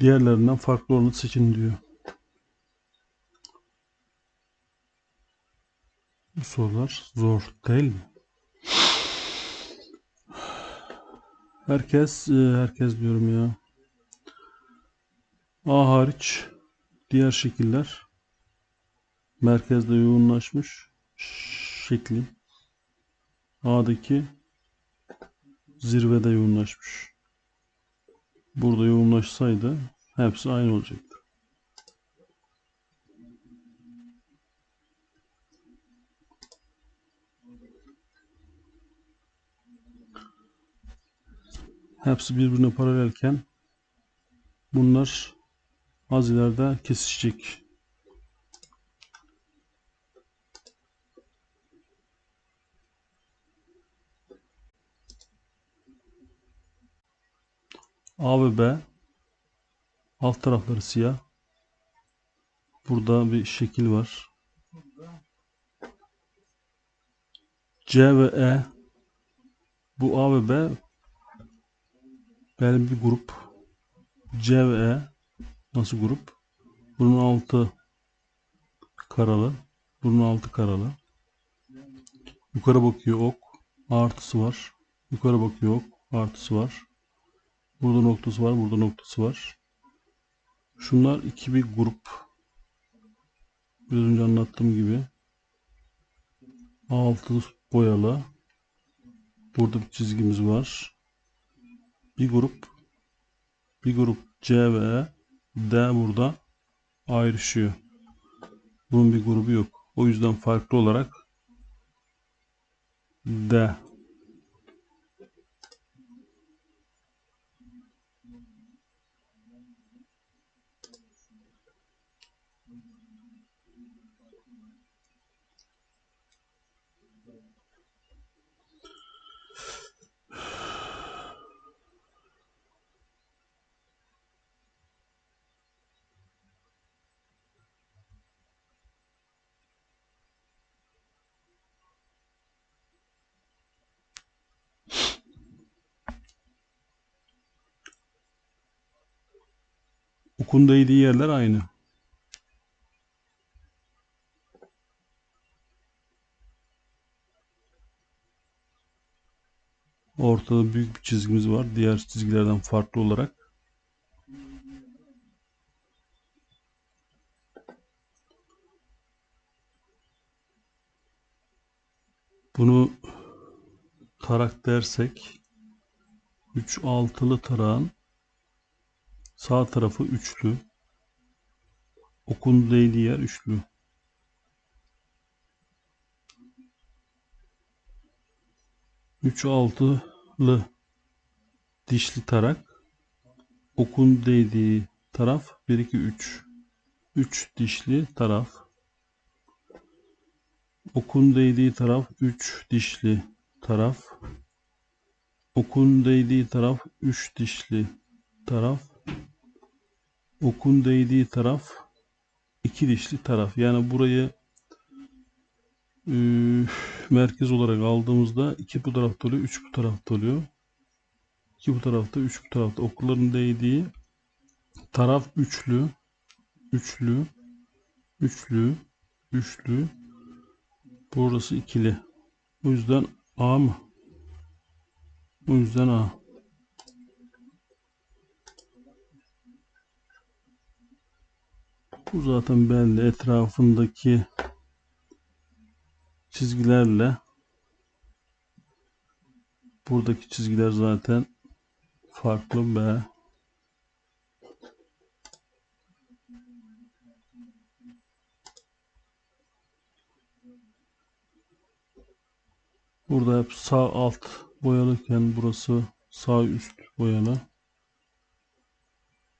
Diğerlerinden farklı olanı seçin diyor. Bu sorular zor değil mi? Herkes, e, herkes diyorum ya. A hariç diğer şekiller merkezde yoğunlaşmış şekli A'daki zirvede yoğunlaşmış. Burada yoğunlaşsaydı hepsi aynı olacaktı. Hepsi birbirine paralelken bunlar az ileride kesişecek. A ve B alt tarafları siyah. Burada bir şekil var. C ve E bu A ve B belli bir grup. C ve E nasıl grup? Bunun altı karalı. Bunun altı karalı. Yukarı bakıyor ok. Artısı var. Yukarı bakıyor ok. Artısı var. Burada noktası var. Burada noktası var. Şunlar iki bir grup. Biraz önce anlattığım gibi. Altı boyalı. Burada bir çizgimiz var. Bir grup. Bir grup C ve. D burada ayrışıyor. Bunun bir grubu yok. O yüzden farklı olarak D Okun değdiği yerler aynı. Ortada büyük bir çizgimiz var. Diğer çizgilerden farklı olarak. Bunu tarak dersek 3 altılı tarağın Sağ tarafı üçlü. Okun değdiği yer üçlü. Üç altılı dişli tarak. Okun değdiği taraf 1 2 3. 3 dişli taraf. Okun değdiği taraf 3 dişli taraf. Okun değdiği taraf 3 dişli taraf okun değdiği taraf iki dişli taraf. Yani burayı e, merkez olarak aldığımızda iki bu tarafta oluyor, üç bu tarafta oluyor. İki bu tarafta, üç bu tarafta. Okların değdiği taraf üçlü, üçlü, üçlü, üçlü. Burası ikili. O yüzden A mı? O yüzden A. Bu zaten belli etrafındaki çizgilerle buradaki çizgiler zaten farklı B Burada hep sağ alt boyalıyken burası sağ üst boyalı.